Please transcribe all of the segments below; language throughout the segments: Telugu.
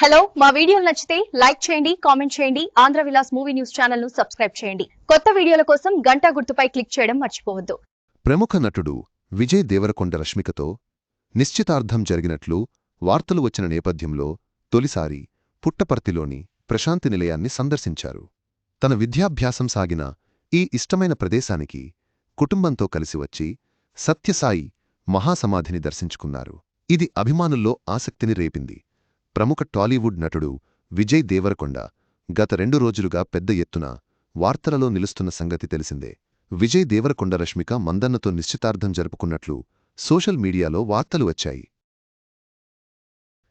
హలో మా వీడియోలు నచ్చితే లైక్ చేయండి కామెంట్ చేయండి ఆంధ్ర విలాస్ మూవీ న్యూస్ ఛానల్ను సబ్స్క్రైబ్ చేయండి. కొత్త వీడియోల కోసం గంటా గుర్తుపై క్లిక్ చేయడం మర్చిపోవద్దు. ప్రముఖ నటుడు విజయ్ దేవరకొండ రష్మికతో నిశ్చితార్థం జరిగినట్లు వార్తలు వచ్చిన నేపథ్యంలో తొలిసారి పుట్టపర్తిలోని ప్రశాంతి నిలయాన్ని సందర్శించారు. తన విద్యాభ్యాసం సాగిన ఈ ఇష్టమైన ప్రదేశానికి కుటుంబంతో కలిసి వచ్చి సత్యసాయి మహాసమాధిని దర్శించుకున్నారు. ఇది అభిమానుల్లో ఆసక్తిని రేపింది. ప్రముఖ టాలీవుడ్ నటుడు విజయ్ దేవరకొండ గత రెండు రోజులుగా పెద్ద ఎత్తున వార్తలలో నిలుస్తున్న సంగతి తెలిసిందే. విజయ్ దేవరకొండ రష్మిక మందన్నతో నిశ్చితార్థం జరుపుకున్నట్లు సోషల్ మీడియాలో వార్తలు వచ్చాయి.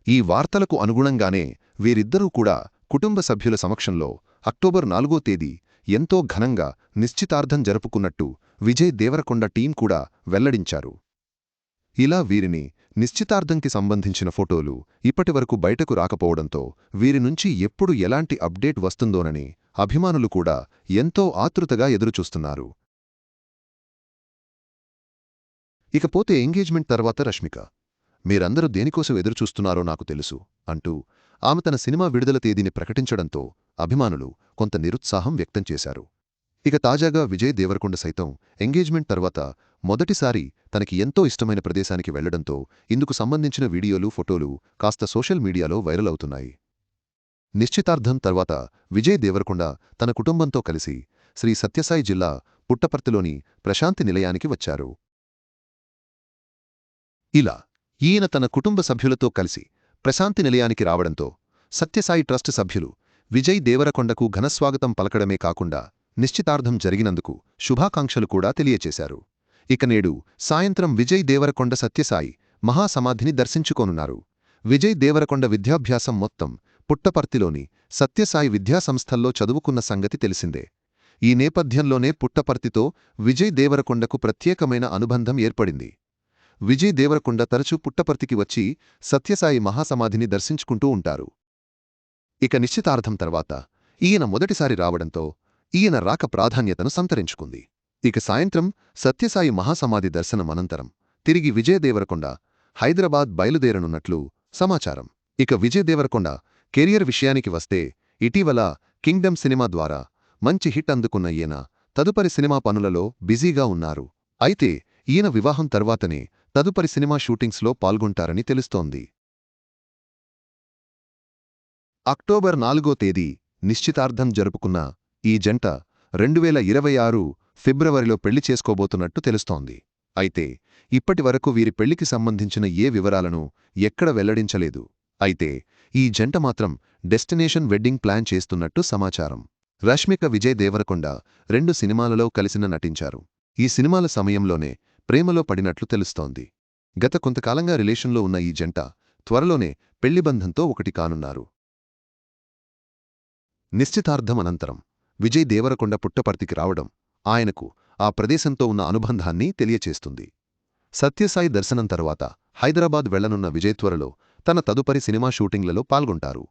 ఈ వార్తలకు అనుగుణంగానే వీరిద్దరూ కూడా కుటుంబ సభ్యుల సమక్షంలో అక్టోబర్ నాలుగో తేదీ ఎంతో ఘనంగా నిశ్చితార్థం జరుపుకున్నట్టు విజయ్ దేవరకొండ టీం కూడా వెల్లడించారు. ఇలా వీరిని నిశ్చితార్థంకి సంబంధించిన ఫోటోలు ఇప్పటివరకు బయటకు రాకపోవడంతో వీరి నుంచి ఎప్పుడు ఎలాంటి అప్డేట్ వస్తుందోనని అభిమానులు కూడా ఎంతో ఆతృతగా ఎదురుచూస్తున్నారు. ఇకపోతే ఎంగేజ్మెంట్ తర్వాత రష్మిక మీరందరూ దేనికోసం ఎదురుచూస్తున్నారో నాకు తెలుసు అంటూ ఆమె తన సినిమా విడుదల తేదీని ప్రకటించడంతో అభిమానులు కొంత నిరుత్సాహం వ్యక్తం చేశారు. ఇక తాజాగా విజయ్ దేవరకొండ సైతం ఎంగేజ్మెంట్ తర్వాత మొదటిసారి తనకి ఎంతో ఇష్టమైన ప్రదేశానికి వెళ్ళడంతో ఇందుకు సంబంధించిన వీడియోలు ఫోటోలు కాస్త సోషల్ మీడియాలో వైరల్ అవుతున్నాయి. నిశ్చితార్థం తర్వాత విజయ్ దేవరకొండ తన కుటుంబంతో కలిసి శ్రీ సత్యసాయి జిల్లా పుట్టపర్తిలోని ప్రశాంతి నిలయానికి వచ్చారు. ఇలా ఈయన తన కుటుంబ సభ్యులతో కలిసి ప్రశాంతి నిలయానికి రావడంతో సత్యసాయి ట్రస్ట్ సభ్యులు విజయ్ దేవరకొండకు ఘనస్వాగతం పలకడమే కాకుండా నిశ్చితార్థం జరిగినందుకు శుభాకాంక్షలు కూడా తెలియచేశారు. ఇక నేడు సాయంత్రం విజయ్ దేవరకొండ సత్యసాయి మహాసమాధిని దర్శించుకోనున్నారు. విజయ్ దేవరకొండ విద్యాభ్యాసం మొత్తం పుట్టపర్తిలోని సత్యసాయి విద్యాసంస్థల్లో చదువుకున్న సంగతి తెలిసిందే. ఈ నేపథ్యంలోనే పుట్టపర్తితో విజయ్ దేవరకొండకు ప్రత్యేకమైన అనుబంధం ఏర్పడింది. విజయ్ దేవరకొండ తరచూ పుట్టపర్తికి వచ్చి సత్యసాయి మహాసమాధిని దర్శించుకుంటూ ఉంటారు. ఇక నిశ్చితార్థం తర్వాత ఈయన మొదటిసారి రావడంతో ఈయన రాక ప్రాధాన్యతను సంతరించుకుంది. ఇక సాయంత్రం సత్యసాయి మహాసమాధి దర్శనం అనంతరం తిరిగి విజయదేవరకొండ హైదరాబాద్ బయలుదేరనున్నట్లు సమాచారం. ఇక విజయదేవరకొండ కెరియర్ విషయానికి వస్తే ఇటీవల కింగ్డమ్ సినిమా ద్వారా మంచి హిట్ అందుకున్న ఈయన తదుపరి సినిమా పనులలో బిజీగా ఉన్నారు. అయితే ఈయన వివాహం తర్వాతనే తదుపరి సినిమా షూటింగ్స్లో పాల్గొంటారని తెలుస్తోంది. అక్టోబర్ నాలుగో తేదీ నిశ్చితార్థం జరుపుకున్న ఈ జంట రెండువేల ఇరవై ఆరు ఫిబ్రవరిలో పెళ్ళి చేసుకోబోతున్నట్టు తెలుస్తోంది. అయితే ఇప్పటివరకు వీరి పెళ్ళికి సంబంధించిన ఏ వివరాలను ఎక్కడ వెల్లడించలేదు. అయితే ఈ జంట మాత్రం డెస్టినేషన్ వెడ్డింగ్ ప్లాన్ చేస్తున్నట్టు సమాచారం. రష్మిక విజయ్ దేవరకొండ రెండు సినిమాలలో కలిసిన నటించారు. ఈ సినిమాల సమయంలోనే ప్రేమలో పడినట్లు తెలుస్తోంది. గత కొంతకాలంగా రిలేషన్లో ఉన్న ఈ జంట త్వరలోనే పెళ్ళిబంధంతో ఒకటి కానున్నారు. నిశ్చితార్థం అనంతరం విజయ్ దేవరకొండ పుట్టపర్తికి రావడం ఆయనకు ఆ ప్రదేశంతో ఉన్న అనుబంధాన్ని తెలియచేస్తుంది. సత్యసాయి దర్శనం తరువాత హైదరాబాద్ వెళ్ళనున్న విజయ్ త్వరలో తన తదుపరి సినిమా షూటింగ్లలో పాల్గొంటారు.